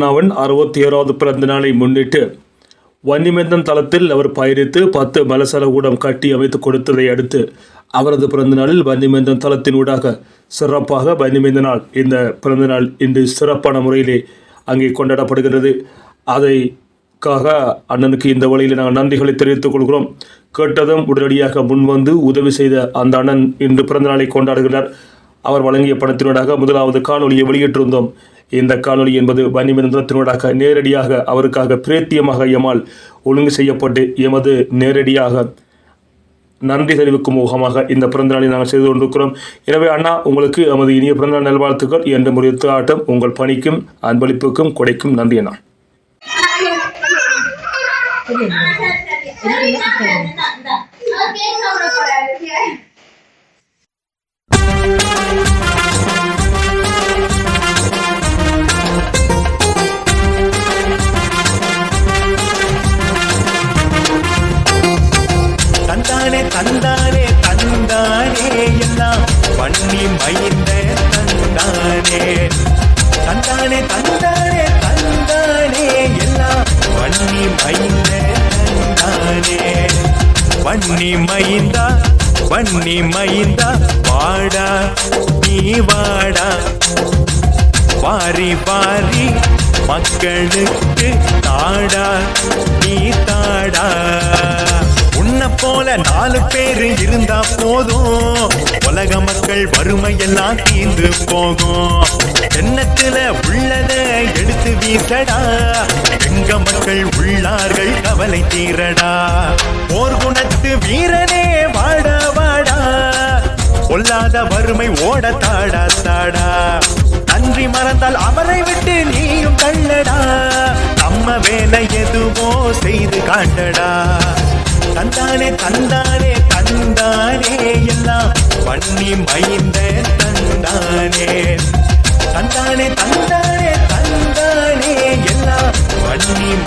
அவன் அறுபத்தி ஏழாவது பிறந்த நாளை முன்னிட்டு வன்னிமேந்தன் தளத்தில் அவர் பயணித்து பத்து மலசல கூடம் கட்டி அமைத்து கொடுத்ததை அடுத்து அவரது பிறந்த நாளில் வன்னிமேந்தன் தளத்தின் ஊடாக சிறப்பாக வன்னிமேந்த நாள் இந்த பிறந்த நாள் இன்று சிறப்பான முறையிலே அங்கே கொண்டாடப்படுகிறது. அதை காக அண்ணனுக்கு இந்த வழியில் நாங்கள் நன்றிகளை தெரிவித்துக் கொள்கிறோம். கேட்டதும் உடனடியாக முன்வந்து உதவி செய்த அந்த அண்ணன் இன்று பிறந்த நாளை கொண்டாடுகிறார். அவர் வழங்கிய பணத்தினூடாக முதலாவது காணொலியை வெளியிட்டிருந்தோம். இந்த காணொளி என்பது வன்னிமந்திரத்தினூடாக நேரடியாக அவருக்காக பிரேத்தியமாக எமால் ஒழுங்கு செய்யப்பட்டு எமது நேரடியாக நன்றி தெரிவிக்கும் முகமாக இந்த பிறந்தநாளை நாங்கள் செய்து கொண்டிருக்கிறோம். எனவே அண்ணா உங்களுக்கு எமது இனிய பிறந்தநாள் நல்வாழ்த்துக்கள். என்ற முறைத்து ஆட்டம் உங்கள் பணிக்கும் அன்பளிப்புக்கும் கொடைக்கும் நன்றி அண்ணா. தந்தானே தந்தானே தந்தானே எல்லாம் பண்ணி மைந்த தந்தானே. தந்தானே தந்தானே பண்ணி மைந்த தந்தானே பண்ணி மைந்தா பண்ணி மைந்தா வாடா நீ வாடா. வாரி வாரி மக்களுக்கு தாடா நீ தாடா. உன்னை போல நாலு பேரு இருந்தா போதும். உலக மக்கள் வறுமையெல்லாம் தீர்ந்து போகும். எண்ணத்துல உள்ள எடுத்து எங்க மக்கள் உள்ளார்கள் கவலை தீரடா. போர் குணத்து வீரனே வாடா வாடா. கொல்லாத வறுமை ஓட தாடா தாடா. நன்றி மறந்தால் அவரை விட்டு நீயும் தள்ளடா. நம்ம வேலை எதுவோ செய்து காட்டடா. தந்தானே தந்தானே தந்தானே எல்லாம் பண்ணி மைந்த தந்தானே தந்தானே. தந்தானே தந்தானே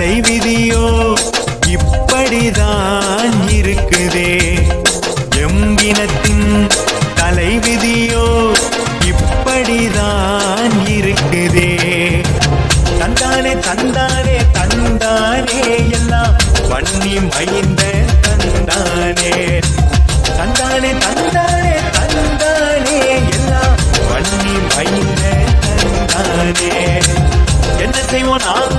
தலைவிதியோ இப்படிதான்